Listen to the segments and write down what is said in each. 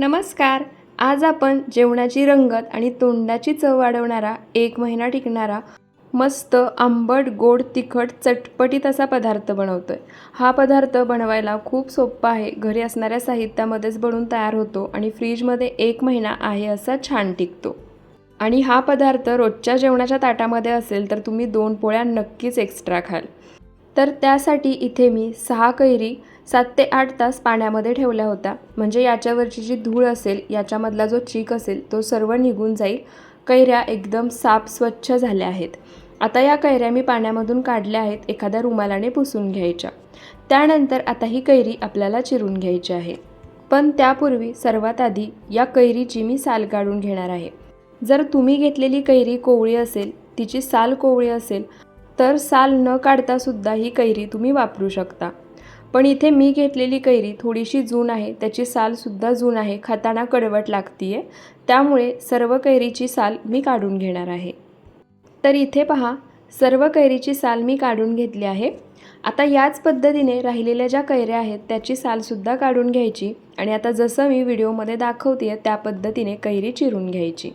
नमस्कार. आज आपण जेवणाची रंगत आणि तोंडाची चव वाढवणारा एक महिना टिकणारा मस्त आंबट गोड तिखट चटपटीत असा पदार्थ बनवतो आहे हा पदार्थ बनवायला खूप सोपा आहे. घरी असणाऱ्या साहित्यामध्येच बनवून तयार होतो आणि फ्रीजमध्ये एक महिना आहे असा छान टिकतो. आणि हा पदार्थ रोजच्या जेवणाच्या ताटामध्ये असेल तर तुम्ही दोन पोळ्या नक्कीच एक्स्ट्रा खाल. तर त्यासाठी इथे मी सहा कैरी सात ते आठ तास पाण्यामध्ये ठेवल्या होत्या. म्हणजे याच्यावरची जी धूळ असेल याच्यामधला जो चीक असेल तो सर्व निघून जाईल. कैऱ्या एकदम साफ स्वच्छ झाल्या आहेत. आता या कैऱ्या मी पाण्यामधून काढल्या आहेत एखाद्या रुमालाने पुसून घ्यायच्या. त्यानंतर आता ही कैरी आपल्याला चिरून घ्यायची आहे. पण त्यापूर्वी सर्वात आधी या कैरीची मी साल काढून घेणार आहे. जर तुम्ही घेतलेली कैरी कोवळी असेल तिची साल कोवळी असेल तर साल न काढतासुद्धा ही कैरी तुम्ही वापरू शकता. पण इथे मी घेतलेली कैरी थोडीशी जून आहे त्याची सालसुद्धा जून आहे खाताना कडवट लागतीये. त्यामुळे सर्व कैरीची साल मी काढून घेणार आहे. तर इथे पहा सर्व कैरीची साल मी काढून घेतली आहे. आता याच पद्धतीने राहिलेल्या ज्या कैऱ्या आहेत त्याची सालसुद्धा काढून घ्यायची आणि आता जसं मी व्हिडिओमध्ये दाखवते त्या पद्धतीने कैरी चिरून घ्यायची.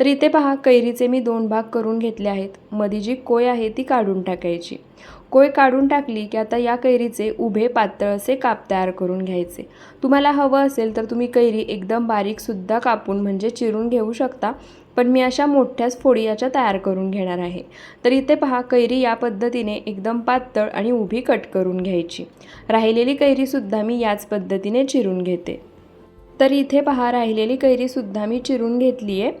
तर इथे पहा कैरीचे मी दोन भाग करून घेतले आहेत. मध्ये जी कोय आहे ती काढून टाकायची. कोय काढून टाकली की आता या कैरीचे उभे पातळ असे काप तयार करून घ्यायचे. तुम्हाला हवं असेल तर तुम्ही कैरी एकदम बारीकसुद्धा कापून म्हणजे चिरून घेऊ शकता पण मी अशा मोठ्याच फोडी याच्या तयार करून घेणार आहे. तर इथे पहा कैरी या पद्धतीने एकदम पातळ आणि उभी कट करून घ्यायची. राहिलेली कैरीसुद्धा मी याच पद्धतीने चिरून घेते. तर इथे पहा राहिलेली कैरीसुद्धा मी चिरून घेतली आहे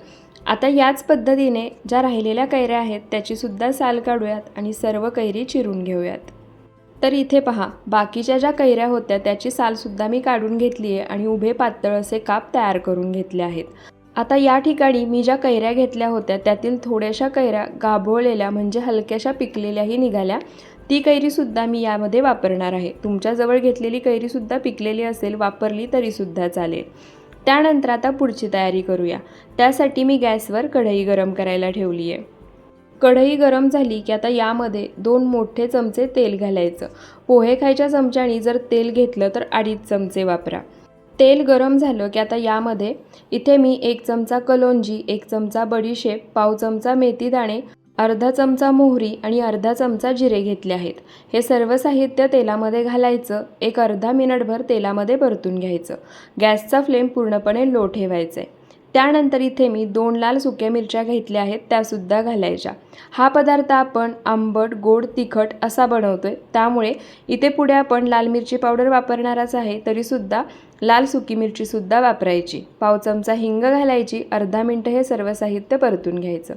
आता याच पद्धतीने ज्या राहिलेल्या कैऱ्या आहेत त्याचीसुद्धा साल काढूयात आणि सर्व कैरी चिरून घेऊयात. तर इथे पहा बाकीच्या ज्या कैऱ्या होत्या त्याची सालसुद्धा मी काढून घेतली आहे आणि उभे पातळ असे काप तयार करून घेतले आहेत. आता या ठिकाणी मी ज्या कैऱ्या घेतल्या होत्या त्यातील थोड्याशा कैऱ्या गाभोळलेल्या म्हणजे हलक्याशा पिकलेल्याही निघाल्या. ती कैरीसुद्धा मी यामध्ये वापरणार आहे. तुमच्याजवळ घेतलेली कैरीसुद्धा पिकलेली असेल वापरली तरीसुद्धा चालेल. त्यानंतर आता पुढची तयारी करूया. त्यासाठी मी गॅसवर कढई गरम करायला ठेवली आहे कढई गरम झाली की आता यामध्ये दोन मोठे चमचे तेल घालायचं. पोहे खायच्या चमच्याने जर तेल घेतलं तर अडीच चमचे वापरा. तेल गरम झालं की आता यामध्ये इथे मी एक चमचा कलोंजी एक चमचा बडीशेप पाव चमचा मेथी दाणे अर्धा चमचा मोहरी आणि अर्धा चमचा जिरे घेतले आहेत. हे सर्व साहित्य तेलामध्ये घालायचं. एक अर्धा मिनिटभर तेलामध्ये परतून घ्यायचं. गॅसचा फ्लेम पूर्णपणे लो ठेवायचा. आहे त्यानंतर इथे मी दोन लाल सुक्या मिरच्या घेतल्या आहेत त्यासुद्धा घालायच्या. हा पदार्थ आपण आंबट गोड तिखट असा बनवतो आहे त्यामुळे इथे पुढे आपण लाल मिरची पावडर वापरणारच आहे तरीसुद्धा लाल सुकी मिरचीसुद्धा वापरायची. पाव चमचा हिंग घालायची. अर्धा मिनटं हे सर्व साहित्य परतून घ्यायचं.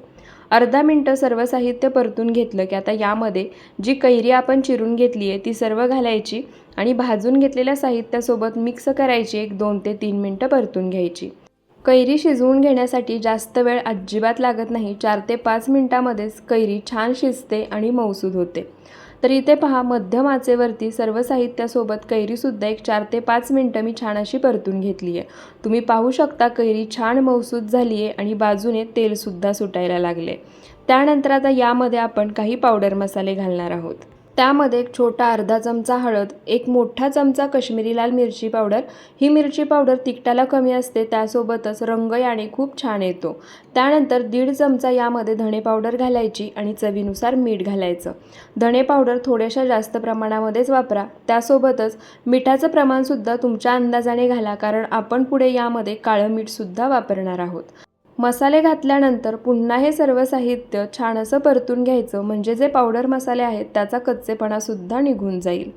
अर्धा मिनटं सर्व साहित्य परतून घेतलं की आता यामध्ये जी कैरी आपण चिरून घेतली आहे ती सर्व घालायची आणि भाजून घेतलेल्या साहित्यासोबत मिक्स करायची एक दोन ते तीन मिनटं परतून घ्यायची. कैरी शिजवून घेण्यासाठी जास्त वेळ अजिबात लागत नाही. चार ते पाच मिनटामध्येच कैरी छान शिजते आणि मौसूद होते. तर इथे पहा मध्यम आचेवरती सर्व साहित्यासोबत कैरीसुद्धा एक चार ते पाच मिनटं मी छान अशी परतून घेतली आहे तुम्ही पाहू शकता कैरी छान मऊसूद झाली आहे आणि बाजूने तेलसुद्धा सुटायला लागले. त्यानंतर आता यामध्ये आपण काही पावडर मसाले घालणार आहोत. त्यामध्ये एक छोटा अर्धा चमचा हळद एक मोठा चमचा कश्मीरी लाल मिरची पावडर. ही मिरची पावडर तिखटाला कमी असते त्यासोबतच रंग याने खूप छान येतो. त्यानंतर दीड चमचा यामध्ये धणे पावडर घालायची आणि चवीनुसार मीठ घालायचं. धणे पावडर थोड्याशा जास्त प्रमाणामध्येच वापरा. त्यासोबतच मिठाचं प्रमाणसुद्धा तुमच्या अंदाजाने घाला कारण आपण पुढे यामध्ये काळं मीठसुद्धा वापरणार आहोत. मसाले घातल्यानंतर पुन्हा हे सर्व साहित्य छान असं परतून घ्यायचं. म्हणजे जे पावडर मसाले आहेत त्याचा कच्चेपणासुद्धा निघून जाईल.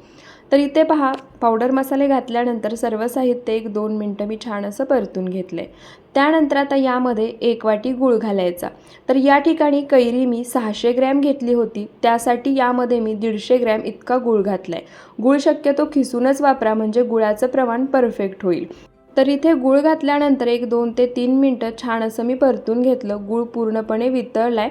तर इथे पहा पावडर मसाले घातल्यानंतर सर्व साहित्य एक दोन मिनटं मी छान असं परतून घेतलं आहे त्यानंतर आता यामध्ये एक वाटी गूळ घालायचा. तर या ठिकाणी कैरी मी सहाशे ग्रॅम घेतली होती. त्यासाठी यामध्ये मी दीडशे ग्रॅम इतका गूळ घातला आहे गूळ शक्यतो खिसूनच वापरा म्हणजे गुळाचं प्रमाण परफेक्ट होईल. तर इथे गूळ घातल्यानंतर एक दोन ते तीन मिनटं छान असं मी परतून घेतलं. गूळ पूर्णपणे वितळला आहे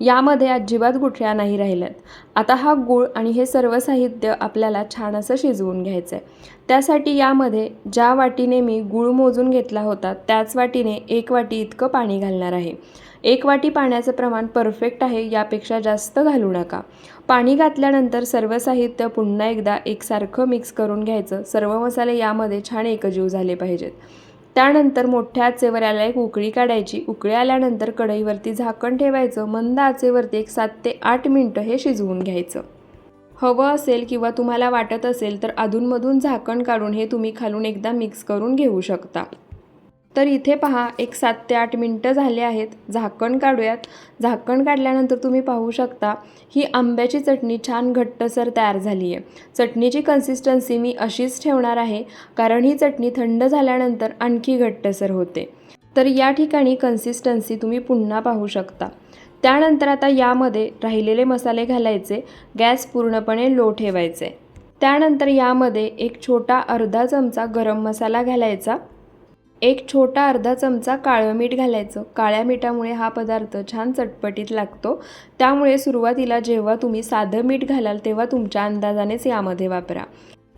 यामध्ये अजिबात गुठळ्या नाही राहिल्यात. आता हा गूळ आणि हे सर्व साहित्य आपल्याला छान असं शिजवून घ्यायचं आहे त्यासाठी यामध्ये ज्या वाटीने मी गूळ मोजून घेतला होता त्याच वाटीने एक वाटी इतकं पाणी घालणार आहे. एक वाटी पाण्याचं प्रमाण परफेक्ट आहे यापेक्षा जास्त घालू नका. पाणी घातल्यानंतर सर्व साहित्य पुन्हा एकदा एकसारखं मिक्स करून घ्यायचं. सर्व मसाले यामध्ये छान एकजीव झाले पाहिजेत. त्यानंतर मोठ्या आचेवर याला एक उकळी काढायची. उकळी आल्यानंतर कढईवरती झाकण ठेवायचं. मंद आचेवरती एक सात ते आठ मिनटं हे शिजवून घ्यायचं. हवं असेल किंवा तुम्हाला वाटत असेल तर अधूनमधून झाकण काढून हे तुम्ही खालून एकदा मिक्स करून घेऊ शकता. तर इथे पहा एक सात ते आठ मिनटं झाले आहेत. झाकण काढूयात. झाकण काढल्यानंतर तुम्ही पाहू शकता ही आंब्याची चटणी छान घट्टसर तयार झाली आहे चटणीची कन्सिस्टन्सी मी अशीच ठेवणार आहे कारण ही चटणी थंड झाल्यानंतर आणखी घट्टसर होते. तर या ठिकाणी कन्सिस्टन्सी तुम्ही पुन्हा पाहू शकता. त्यानंतर आता यामध्ये राहिलेले मसाले घालायचे गॅस पूर्णपणे लो ठेवायचे. त्यानंतर यामध्ये एक छोटा अर्धा चमचा गरम मसाला घालायचा. एक छोटा अर्धा चमचा काळं मीठ घालायचं. काळ्या मिठामुळे हा पदार्थ छान चटपटीत लागतो. त्यामुळे सुरुवातीला जेव्हा तुम्ही साधं मीठ घालाल तेव्हा तुमच्या अंदाजानेच यामध्ये वापरा.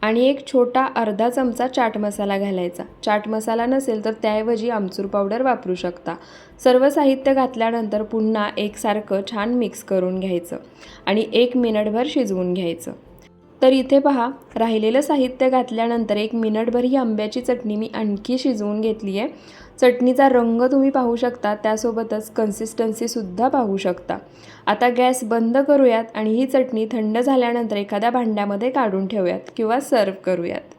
आणि एक छोटा अर्धा चमचा चाट मसाला घालायचा. चाट मसाला नसेल तर त्याऐवजी आमचूर पावडर वापरू शकता. सर्व साहित्य घातल्यानंतर पुन्हा एकसारखं छान मिक्स करून घ्यायचं आणि एक मिनिटभर शिजवून घ्यायचं. तर इथे पहा राहिलेलं साहित्य घातल्यानंतर एक मिनिटभर ही आंब्याची चटणी मी आणखी शिजवून घेतली आहे. चटणीचा रंग तुम्ही पाहू शकता त्यासोबतच कन्सिस्टन्सीसुद्धा पाहू शकता. आता गॅस बंद करूयात आणि ही चटणी थंड झाल्यानंतर एखाद्या भांड्यामध्ये काढून ठेवूयात किंवा सर्व करूयात.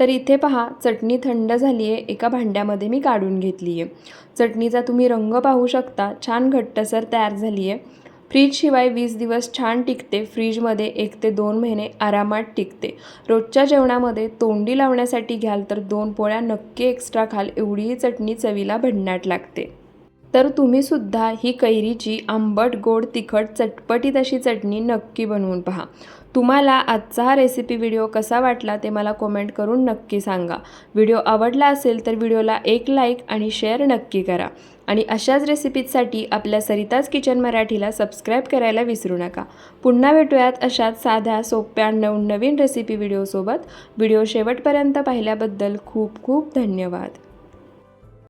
तर इथे पहा चटणी थंड झाली आहे एका भांड्यामध्ये मी काढून घेतली आहे. चटणीचा तुम्ही रंग पाहू शकता छान घट्टसर तयार झाली आहे. फ्रीजशिवाय वीस दिवस छान टिकते फ्रीजमध्ये एक ते दोन महिने आरामात टिकते. रोजच्या जेवणामध्ये तोंडी लावण्यासाठी घ्याल तर दोन पोळ्या नक्की एक्स्ट्रा खाल एवढीही चटणी चवीला भन्नाट लागते. तर तुम्हीसुद्धा ही कैरीची आंबट गोड तिखट चटपटीत अशी चटणी नक्की बनवून पहा. तुम्हाला आजचा हा रेसिपी व्हिडिओ कसा वाटला ते मला कमेंट करून नक्की सांगा. व्हिडिओ आवडला असेल तर व्हिडिओला एक लाईक आणि शेअर नक्की करा. आणि अशाच रेसिपीजसाठी आपल्या सरिताज किचन मराठीला सबस्क्राईब करायला विसरू नका. पुन्हा भेटूयात अशाच साध्या सोप्या नवनवीन रेसिपी व्हिडिओसोबत व्हिडिओ शेवटपर्यंत पाहिल्याबद्दल खूप खूप धन्यवाद.